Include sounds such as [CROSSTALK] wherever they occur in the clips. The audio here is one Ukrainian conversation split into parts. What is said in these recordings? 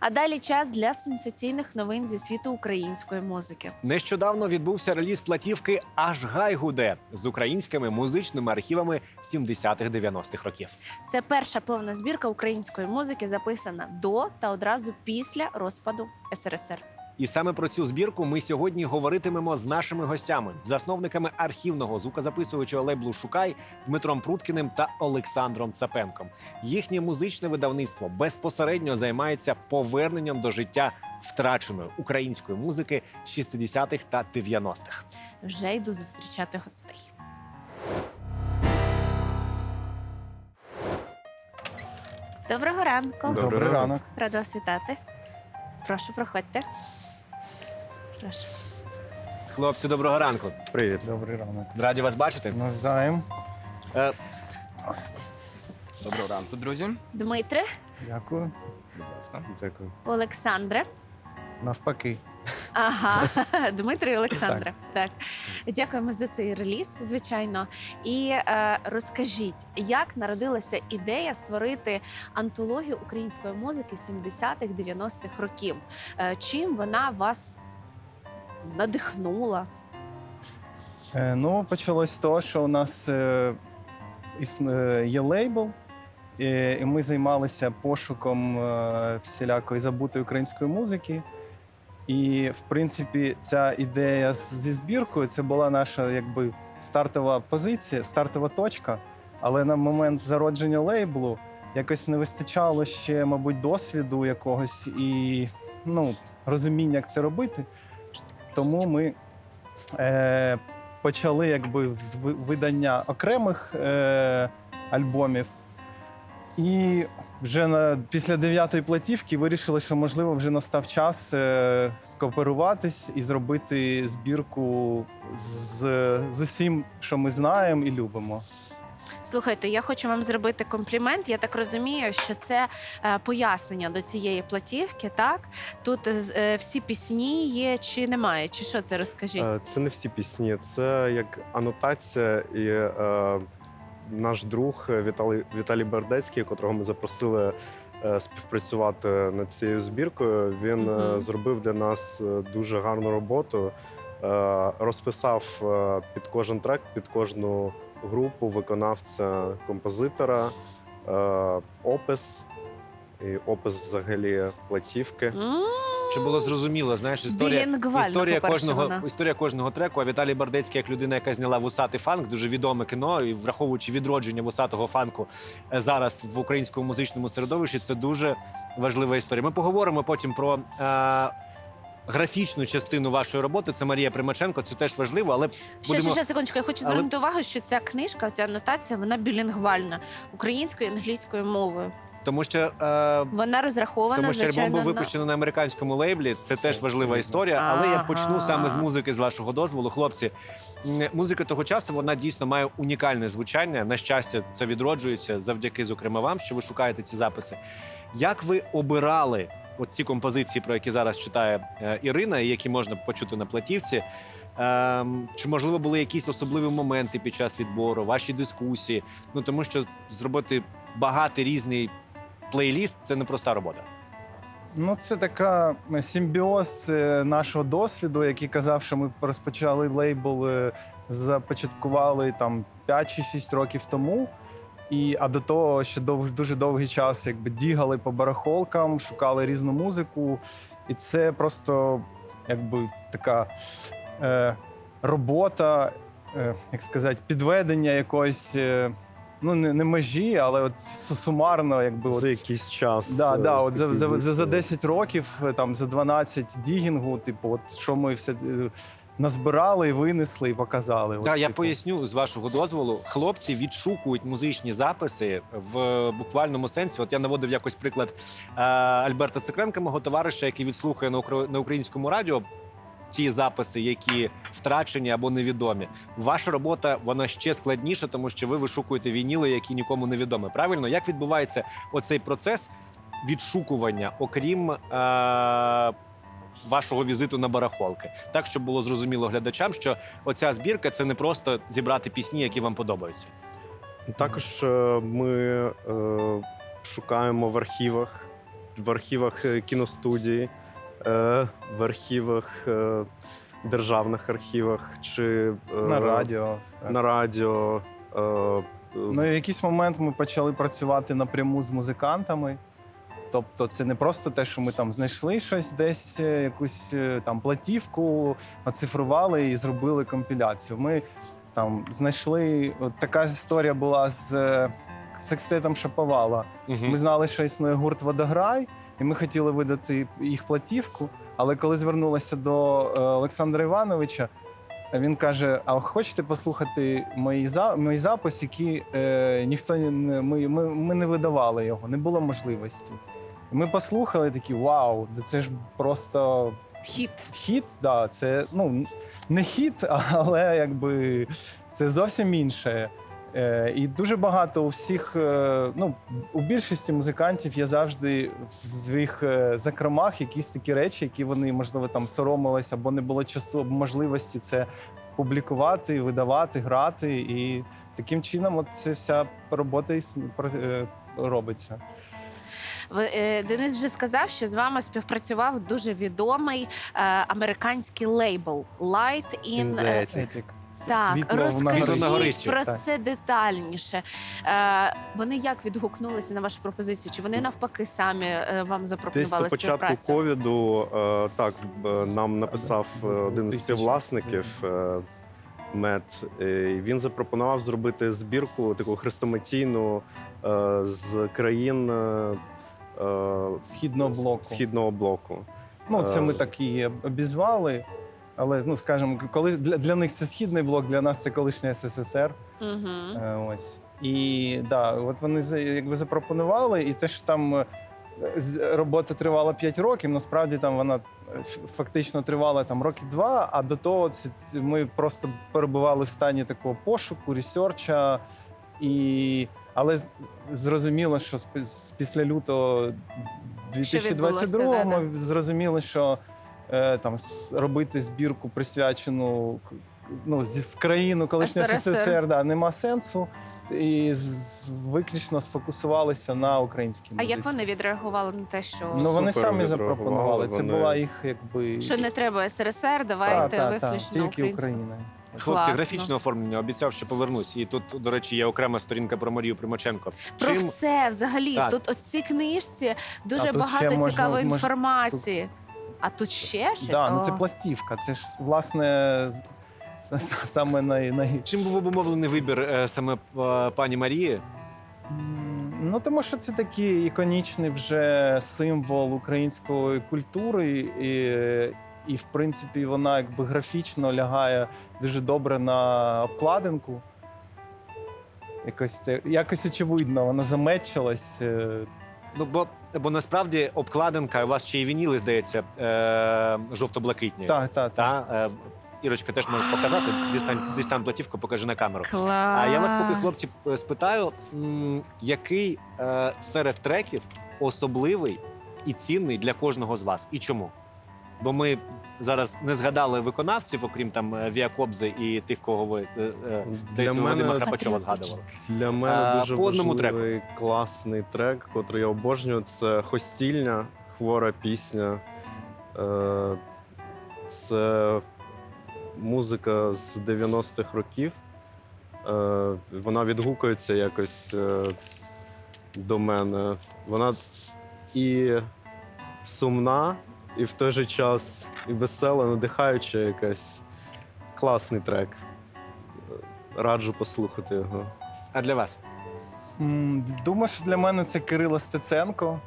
А далі час для сенсаційних новин зі світу української музики. Нещодавно відбувся реліз платівки Аж гай гуде з українськими музичними архівами 70-х-90-х років. Це перша повна збірка української музики, записана до та одразу після розпаду СРСР. І саме про цю збірку ми сьогодні говоритимемо з нашими гостями, засновниками архівного звукозаписувачого лейблу Шукай Дмитром Пруткіним та Олександром Цапенком. Їхнє музичне видавництво безпосередньо займається поверненням до життя втраченої української музики 60-х та 90-х. Вже йду зустрічати гостей. Доброго ранку. Ранок. ранок. Рада вас вітати. Прошу, проходьте. Прошу. Хлопці, доброго ранку. Привіт. Добрий ранок. Раді вас бачити. Навзаєм. Е, Доброго ранку, друзі. Дмитре, Дякую. Будь ласка. Дякую. Олександре. Навпаки. Ага, [LAUGHS] Дмитро і Олександре. Так. Дякуємо за цей реліз, звичайно. І е, розкажіть, як народилася ідея створити антологію української музики 70-х, 90-х років? Е, чим вона вас надихнула? Е, ну, почалось з того, що у нас е, існ- е, є лейбл, і, і ми займалися пошуком е, всілякої забутої української музики. І, в принципі, ця ідея зі збіркою це була наша якби стартова позиція, стартова точка. Але на момент зародження лейблу якось не вистачало ще, мабуть, досвіду якогось і ну, розуміння, як це робити. Тому ми е, почали якби з видання окремих е, альбомів. І вже на, після дев'ятої платівки вирішили, що можливо вже настав час е, скооперуватись і зробити збірку з, з усім, що ми знаємо і любимо. Слухайте, я хочу вам зробити комплімент. Я так розумію, що це е, пояснення до цієї платівки. Так тут е, всі пісні є чи немає, чи що це розкажіть? Е, Це не всі пісні, це як анотація. І е, наш друг Віталій, Віталій Бердецький, котрого ми запросили е, співпрацювати над цією збіркою, він е, Мгм. зробив для нас е, дуже гарну роботу. Е, розписав е, під кожен трек, під кожну групу виконавця композитора, е, опис і опис взагалі платівки. Щоб було зрозуміло, знаєш, історія, історія, по-перше, кожного, вона. історія кожного треку. А Віталій Бардецький, як людина, яка зняла вусатий фанк, дуже відоме кіно, і враховуючи відродження вусатого фанку е, зараз в українському музичному середовищі, це дуже важлива історія. Ми поговоримо потім про. Е, Графічну частину вашої роботи це Марія Примаченко. Це теж важливо, але Ще, будемо ще, ще секундочку. Я хочу Але- звернути увагу, що ця книжка, ця анотація, вона білінгвальна українською і англійською мовою. тому, що е, Вона розрахована Тому що альбом був випущено на американському лейблі. Це теж важлива історія. Але я почну саме з музики, з вашого дозволу. Хлопці, музика того часу вона дійсно має унікальне звучання. На щастя, це відроджується завдяки, зокрема, вам, що ви шукаєте ці записи. Як ви обирали от ці композиції, про які зараз читає е, Ірина, і які можна почути на платівці? Ем, чи можливо були якісь особливі моменти під час відбору, ваші дискусії? Ну тому що зробити багатий різний плейліст це непроста робота. Ну, це така симбіоз е, нашого досвіду, який казав, що ми розпочали лейбл, е, започаткували там 5 чи 6 років тому. І, а до того ще дов, дуже довгий час якби дігали по барахолкам, шукали різну музику. І це просто якби така е, робота, е, як сказати, підведення якоїсь, е, ну не, не межі, але от сумарно, якби от, За якийсь час. Да, е, да, от за, за, за, за 10 років, е, там за 12 дігінгу, типу, от що ми все е, назбирали, винесли і показали. От, Так, я типу. поясню з вашого дозволу. Хлопці відшукують музичні записи в буквальному сенсі. От я наводив якось приклад е, Альберта Цикренка, мого товариша, який відслухає на укр- на українському радіо. Ті записи, які втрачені або невідомі, ваша робота вона ще складніша, тому що ви вишукуєте вініли, які нікому не відомі. Правильно, як відбувається оцей процес відшукування, окрім е- вашого візиту на барахолки, так щоб було зрозуміло глядачам, що оця збірка це не просто зібрати пісні, які вам подобаються. Також е, ми е, шукаємо в архівах в архівах е, кіностудії, е, в архівах, е, державних архівах чи е, на радіо. на радіо. Е, е, Ну і в якийсь момент ми почали працювати напряму з музикантами. Тобто, це не просто те, що ми там знайшли щось десь, е, якусь е, там платівку, оцифрували і зробили компіляцію. Ми там знайшли. От така історія була з е, секстетом Шаповала. Мгм. Ми знали, що існує гурт Водограй, і ми хотіли видати їх платівку. Але коли звернулися до е, Олександра Івановича, він каже: А хочете послухати мої за мій запис, які е, ніхто не ми, ми, ми не видавали його, не було можливості. Ми послухали такі: вау, да це ж просто Хіт. хіт. Да, це ну не хіт, але якби це зовсім інше. Е, і дуже багато у всіх, е, ну у більшості музикантів є завжди в своїх е, закромах якісь такі речі, які вони можливо там соромилися, або не було часу або можливості це публікувати, видавати, грати. І таким чином, от ця вся робота е, робиться. Ви, е, Денис вже сказав, що з вами співпрацював дуже відомий е, американський лейбл Light in... Attic. Так, розкажіть про це детальніше. Е, вони як відгукнулися на вашу пропозицію? Чи вони навпаки самі вам Десь запропонували на початку ковіду е, так нам написав один з співвласників е, е, і Він запропонував зробити збірку таку хрестоматійну е, з країн Східного блоку. східного блоку. Ну, це ми Е, так і обізвали. Але ну скажімо, коли для, для них це східний блок, для нас це колишній СССР. Угу. Е, ось і да, от вони за- якби запропонували, і те, що там е, з- робота тривала 5 років, насправді там вона е, ф- фактично тривала там роки два. А до того це ми просто перебували в стані такого пошуку, ресерча. І... Але зрозуміло, що з після лютого відбулося, 2022 да-да. ми зрозуміли, що е, там робити збірку присвячену к- ну, зі з країну колишнього СССР, да, нема сенсу. І з- виключно сфокусувалися на українській А як вони відреагували на те, що, Ну вони Супер самі запропонували. Це вони- була їх якби що не треба СРСР, Та, давайте та, та, виключно тільки. Україна. Хлопці, Класно. графічне оформлення обіцяв, що повернусь. І тут, до речі, є окрема сторінка про Марію Примаченко. Про все взагалі. Так. Тут ось в цій книжці дуже А тут багато можна- цікавої мож- інформації. А тут ще щось? Да, ну О. це пластівка. Це ж власне с- саме най, най... Чим був обумовлений вибір е, саме е, пані Марії? М, Ну, тому що це такий іконічний вже символ української культури, і, і в принципі вона якби графічно лягає дуже добре на обкладинку. Якось це якось очевидно, вона замечилась. е, Ну бо, бо насправді обкладинка, у вас ще й вініли, здається, е, жовто-блакитні. Та, та, та. Та, е, Ірочка, теж можеш показати. Дістань, дістань платівку, покажи на камеру. Клас. А я вас поки, хлопці, е, спитаю, м, який е, серед треків особливий і цінний для кожного з вас, і чому? Бо ми зараз не згадали виконавців, окрім там е, Віа Кобзи і тих, кого ви е, е, здається, Вадима Храпачова згадували. Для мене дуже по одному важливий класний трек, котрий я обожнюю. Це Хостільня, хвора пісня. Це музика з 90-х років. Вона відгукується якось до мене. Вона і сумна, і в той же час і весела, надихаюча якась. Класний трек. Раджу послухати його. А для вас? Думаю, що для мене це Кирило Стеценко.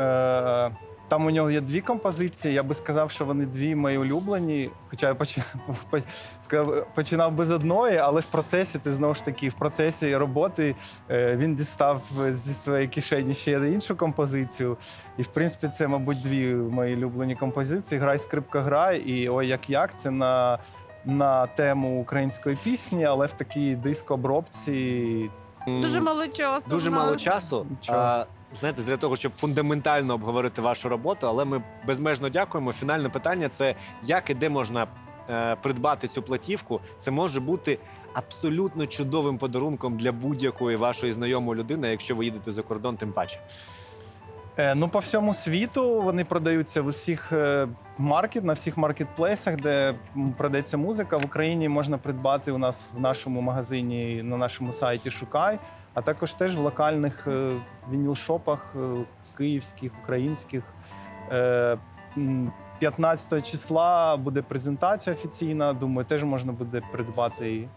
Е, Там у нього є дві композиції. Я би сказав, що вони дві мої улюблені. Хоча я починав, [LAUGHS] починав би з одної, але в процесі це знову ж таки в процесі роботи е, він дістав зі своєї кишені ще іншу композицію. І в принципі, це, мабуть, дві мої улюблені композиції: Грай скрипка грай і Ой, як як це на, на тему української пісні, але в такій диско-обробці. Дуже мало часу. Дуже мало часу. Нічого. Знаєте, для того, щоб фундаментально обговорити вашу роботу, але ми безмежно дякуємо. Фінальне питання це як і де можна е, придбати цю платівку. Це може бути абсолютно чудовим подарунком для будь-якої вашої знайомої людини, якщо ви їдете за кордон, тим паче. Е, Ну, по всьому світу вони продаються в усіх е, маркет, на всіх маркетплейсах, де продається музика. В Україні можна придбати у нас в нашому магазині на нашому сайті Шукай, а також теж в локальних е, вініл-шопах е, київських, українських. Е, 15 числа буде презентація офіційна. Думаю, теж можна буде придбати її.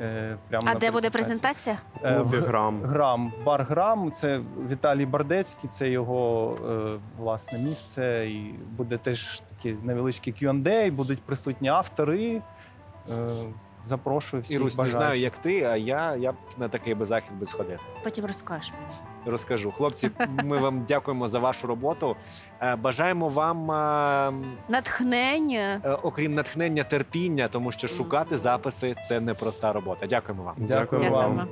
е, Прямо А на де буде презентація? Е, в грам. Грам, бар Грам. Це Віталій Бардецький, це його е, власне місце. І буде теж такий невеличкий Q&A, будуть присутні автори. Е, запрошую всіх Ірусь, не бажаючих. знаю, як ти, а я, я б на такий би захід би сходив. Потім розкажеш мені. Розкажу. Хлопці, ми вам [LAUGHS] дякуємо за вашу роботу. Е, Бажаємо вам, е, Натхнення. е, окрім натхнення, терпіння, тому що шукати записи це непроста робота. Дякуємо вам. Дякую Дякую вам.